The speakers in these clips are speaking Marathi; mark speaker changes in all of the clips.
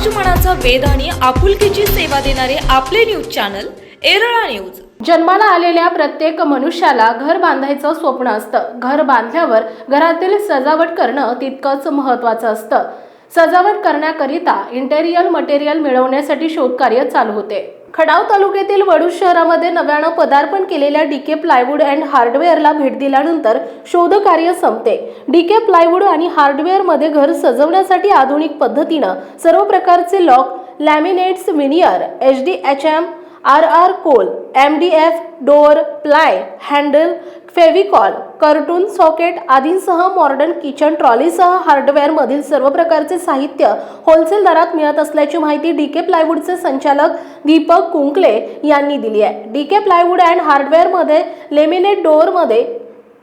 Speaker 1: समाज मनाचा आणि आपुलकीची सेवा देणारे आपले न्यूज चॅनल एरळा न्यूज.
Speaker 2: जन्माला आलेल्या प्रत्येक मनुष्याला घर बांधायचं स्वप्न असतं. घर बांधल्यावर घरातील सजावट करणं तितकंच महत्त्वाचं असतं. सजावट करण्याकरिता इंटेरियल मटेरियल मिळवण्यासाठी शोधकार्य चालू होते. खडाव तालुक्यातील वडूज शहरामध्ये नव्यानं पदार्पण केलेल्या डीके प्लायवूड अँड हार्डवेअरला भेट दिल्यानंतर शोधकार्य संपते. डीके प्लायवूड आणि हार्डवेअरमध्ये घर सजवण्यासाठी आधुनिक पद्धतीनं सर्व प्रकारचे lock laminates veneer H D H M R R Coal M D F door ply handle Fevicol curtain socket आदींसह मॉडर्न किचन ट्रॉलीसह हार्डवेअरमधील सर्व प्रकारचे साहित्य होलसेल दरात मिळत असल्याची माहिती डी के प्लायवूडचे संचालक दीपक कुंकले यांनी दिली आहे. डी के प्लायवूड अँड हार्डवेअरमध्ये लेमिनेट डोअरमध्ये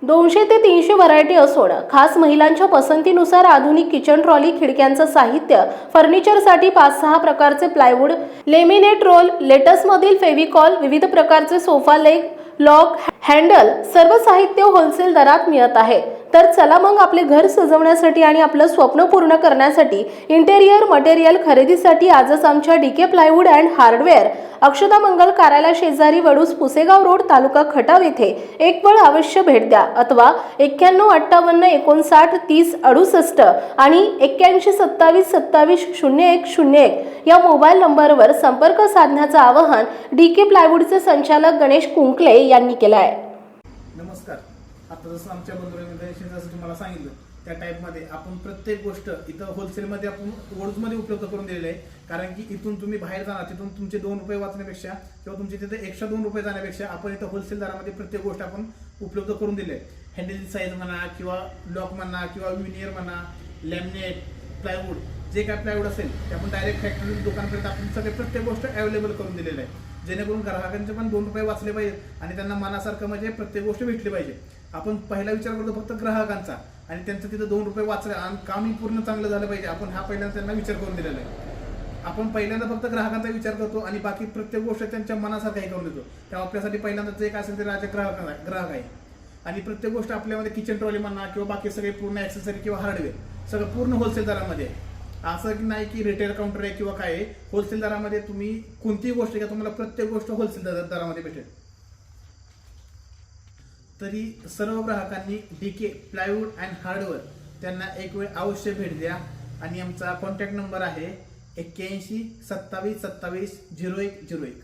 Speaker 2: दोनशे ते तीनशे व्हरायटी असून खास महिलांच्या पसंतीनुसार आधुनिक किचन ट्रॉली खिडक्यांचं साहित्य फर्निचरसाठी पाच सहा प्रकारचे प्लायवूड लेमिनेट रोल लेटसमधील फेविकॉल विविध प्रकारचे सोफा लेग लॉक हँडल सर्व साहित्य होलसेल दरात मिळत आहे. तर चला मग आपले घर सजवण्यासाठी आणि आपलं स्वप्न पूर्ण करण्यासाठी इंटेरियर मटेरियल खरेदीसाठी आजच आमच्या D K plywood and hardware Akshata Mangal कार्यालय शेजारी वडूस पुसेगाव रोड तालुका खटाव येथे एक वेळ अवश्य भेट द्या. अथवा एक्क्याण्णव अठ्ठावन्न एकोणसाठ तीस अडुसष्ट आणि एक्क्याऐंशी सत्तावीस सत्तावीस शून्य एक शून्य एक या मोबाईल नंबरवर संपर्क साधण्याचं आवाहन डी के प्लायवूडचे संचालक गणेश कुंकले यांनी केलं आहे.
Speaker 3: आता जसं आमच्या बंधुरांमध्ये जसं तुम्हाला सांगितलं त्या टाईपमध्ये आपण प्रत्येक गोष्ट इथं होलसेलमध्ये आपण वोल्ड्समध्ये उपलब्ध करून दिलेलं आहे. कारण की इथून तुम्ही बाहेर जाणार तिथून तुमचे दोन रुपये वाचण्यापेक्षा किंवा तुमचे तिथे एक्स्ट्रा दोन रुपये जाण्यापेक्षा आपण इथं होलसेल दरामध्ये प्रत्येक गोष्ट आपण उपलब्ध करून दिली आहे. हँडलची साईज म्हणा किंवा लॉक म्हणा किंवा विनियर म्हणा लॅमिनेट प्लायवूड जे काय प्लायवूड असेल ते आपण डायरेक्ट फॅक्टरी दुकानपर्यंत आपण सगळे प्रत्येक गोष्ट अवेलेबल करून दिलेलं आहे. जेणेकरून ग्राहकांचे पण दोन रुपये वाचले पाहिजेत आणि त्यांना मनासारखं म्हणजे प्रत्येक गोष्ट भेटली पाहिजे. आपण पहिला विचार करतो फक्त ग्राहकांचा. आणि त्यांचं तिथं दोन रुपये वाचले आणि कामही पूर्ण चांगलं झालं पाहिजे. आपण हा पहिल्यांदा त्यांना विचार करून दिलेला आहे. आपण पहिल्यांदा फक्त ग्राहकांचा विचार करतो आणि बाकी प्रत्येक गोष्ट त्यांच्या मनासारखं हे करून देतो. तेव्हा आपल्यासाठी पहिल्यांदा जे काय असेल ते राजा ग्राहक ग्राहक आहे. आणि प्रत्येक गोष्ट आपल्यामध्ये किचन ट्रॉली म्हणा किंवा बाकी सगळे पूर्ण ॲक्सेसरी किंवा हार्डवेअर सगळं पूर्ण होलसेल दरामध्ये असं की नाही की रिटेल काउंटर आहे किंवा काय आहे होलसेल दरामध्ये तुम्ही कोणतीही गोष्ट घ्या तुम्हाला प्रत्येक गोष्ट होलसेल दरामध्ये भेटेल. तरी सर्व ग्राहकांनी D K plywood and hardware त्यांना एक वेळ अवश्य भेट द्या. आणि आमचा कॉन्टॅक्ट नंबर आहे एक्क्याऐंशी सत्तावीस सत्तावीस झिरो एक झिरो एक.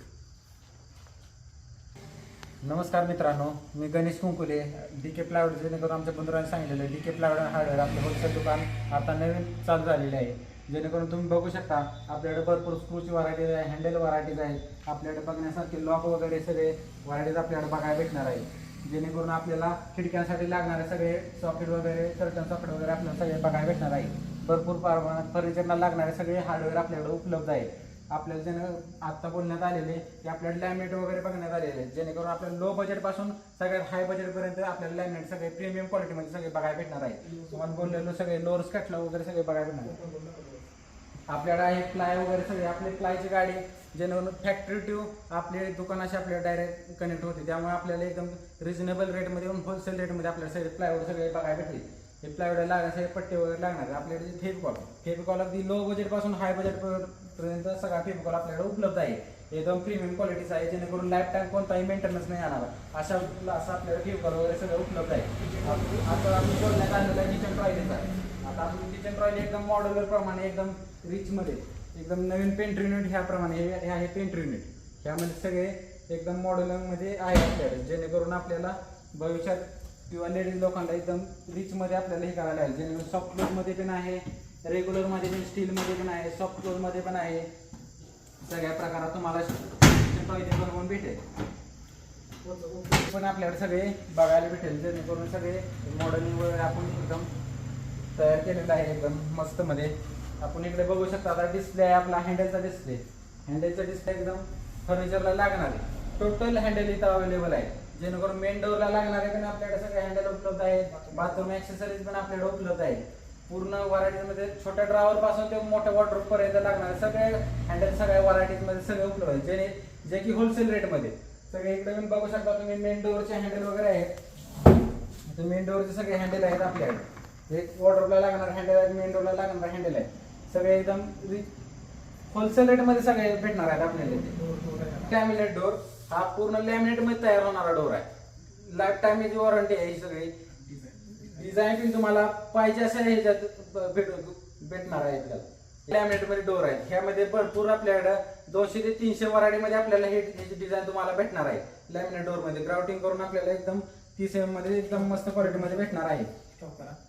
Speaker 4: नमस्कार मित्रांनो मी Ganesh Kunkule D K plywood जेणेकरून आमच्या बंधुरांनी सांगितलेलं डी के प्लायवूड हार्डवेअर आपलं होलसेल दुकान आता नवीन चालू झालेले आहे. जेणेकरून तुम्ही बघू शकता आपल्याकडे भरपूर स्क्रूची व्हरायटीज आहे हँडल व्हरायटीज आहेत. आपल्याकडे बघण्यासारखे लॉक वगैरे सगळे व्हरायटीज आपल्याकडे बघायला भेटणार आहे जेणेकरून आपल्याला खिडक्यांसाठी लागणारे सगळे सॉकेट वगैरे कर्टन सॉकेट वगैरे आपल्याला सगळे बघायला भेटणार आहे. भरपूर प्रमाणात फर्निचरला लागणारे सगळे हार्डवेअर आपल्याकडे उपलब्ध आहे आपल्याला ज्यानं आत्ता बोलण्यात आलेले की आपल्याला लॅमिनेट वगैरे बघण्यात आलेले आहेत. जेणेकरून आपल्याला लो बजेटपासून सगळ्यात हाय बजेटपर्यंत आपल्याला लॅमिनेट सगळे प्रीमियम क्वालिटीमध्ये सगळे बघायला भेटणार आहे तुम्हाला बोललेलो सगळे लोअर स्कॅटला वगैरे सगळे बघायला भेटणार आहे आपल्याकडे आहे प्लाय वगैरे सगळे. आपली प्लायची गाडी जेणेकरून फॅक्टरी टू आपले दुकानाशी आपल्याला डायरेक्ट कनेक्ट होते. त्यामुळे आपल्याला एकदम रिजनेबल रेटमध्ये होलसेल रेटमध्ये आपल्याला सगळे प्लायवूड सगळे बघायला भेटतील हे प्लायवूड लागण्यासाठी पट्टे वगैरे लागणार. आहे. आपल्याकडे जे फेविकॉल फेविकॉल अगदी लो बजेटपासून हाय बजेटपर्यंत सगळा फेविकॉल आपल्याकडे उपलब्ध आहे. एकदम प्रीमियम क्वालिटीचा आहे. जेणेकरून लाईफ टाईम कोणताही मेंटेनन्स नाही येणार. अशा असं आपल्याला फेविकॉल वगैरे सगळं उपलब्ध आहे. आता आपण बोलण्यात आलेलं आहे किचन ट्रॉयलेचा आता आपण किचन ट्रॉयले एकदम मॉड्युलर प्रमाणे एकदम रिचमध्ये एकदम नवीन पेंट युनिट ह्याप्रमाणे हे आहे पेंट युनिट ह्यामध्ये सगळे एकदम मॉडेलमध्ये आहे आपल्याकडे जेणेकरून आपल्याला भविष्यात किंवा लेडीज लोकांना एकदम रिचमध्ये आपल्याला हे करायला आहे जेणेकरून सॉफ्ट क्लोजमध्ये पण आहे रेग्युलरमध्ये पण स्टीलमध्ये पण आहे सॉफ्ट क्लोजमध्ये पण आहे. सगळ्या प्रकारात तुम्हाला किचन बनवून भेटेल. पण आपल्याकडे सगळे बघायला भेटेल. जेणेकरून सगळे मॉडेलिंग वगैरे आपण एकदम तयार केलेलं आहे. एकदम मस्तमध्ये आपण इकडे बघू शकता आता डिस्प्ले आहे आपला हँडलचा डिस्प्ले हँडलचा डिस्प्ले एकदम फर्निचरला लागणार. आहे टोटल हँडल इथं अवेलेबल आहे. जेणेकरून मेन डोअरला लागणार आहे पण आपल्याकडे सगळे हँडल उपलब्ध आहेत. बाथरूम ऍक्सेसरीज पण आपल्याकडे उपलब्ध आहे पूर्ण व्हरायटीमध्ये छोट्या ड्रावर पासून ते मोठ्या वॉटरपर्यंत पर्यंत सगळे हँडल सगळ्या व्हरायटीजमध्ये सगळे उपलब्ध आहेत. जेणे जे की होलसेल रेटमध्ये सगळे इकडे पण बघू शकता तुम्ही मेन डोअरचे हँडल वगैरे आहेत. मेन डोअरचे सगळे हँडल आहेत आपल्याकडे. एक वॉटरला लागणार हँडल आहे मेन डोअरला लागणार हँडल आहे सगळे एकदम होलसेल रेटमध्ये सगळे भेटणार आहेत आपल्याला लॅमिनेट डोर हा पूर्ण लॅमिनेटमध्ये तयार होणारा डोर आहे. लाईफ टाईम याची वॉरंटी आहे ही सगळी. डिझाईन पण तुम्हाला पाहिजे अशा ह्याच्यात भेट भेटणार आहे आपल्याला लॅमिनेटमध्ये डोर आहे ह्यामध्ये भरपूर आपल्याकडं दोनशे ते तीनशे वराडीमध्ये आपल्याला हे ह्याची डिझाईन तुम्हाला भेटणार आहे. लॅमिनेट डोरमध्ये ग्राउटिंग करून आपल्याला एकदम तीस एममध्ये एकदम मस्त क्वालिटी मध्ये भेटणार आहे.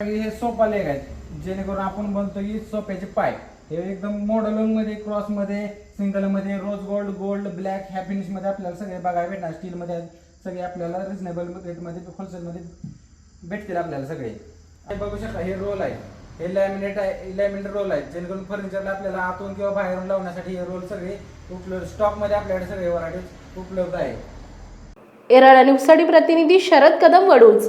Speaker 4: आणि हे सोफा लेग आहेत. जेणेकरून आपण म्हणतो की सोप्याचे पाय. हे एकदम मॉडलमध्ये क्रॉसमध्ये सिंगलमध्ये रोज गोल्ड गोल्ड ब्लॅक ह्या फिनिशमध्ये आपल्याला सगळे बघायला भेटणार. स्टील मध्ये सगळे आपल्याला रिजनेबल रेटमध्ये होलसेल मध्ये भेटतील आपल्याला सगळे. हे बघू शकता हे रोल आहे. हे लॅमिनेट आहे लॅमिनेट रोल आहे. जेणेकरून फर्निचरला आपल्याला आतून किंवा बाहेरून लावण्यासाठी हे रोल सगळे उपलब्ध स्टॉकमध्ये आपल्याकडे सगळे व्हरायटीज उपलब्ध आहे.
Speaker 2: एराळा न्यूजसाठी प्रतिनिधी शरद कदम वडूज.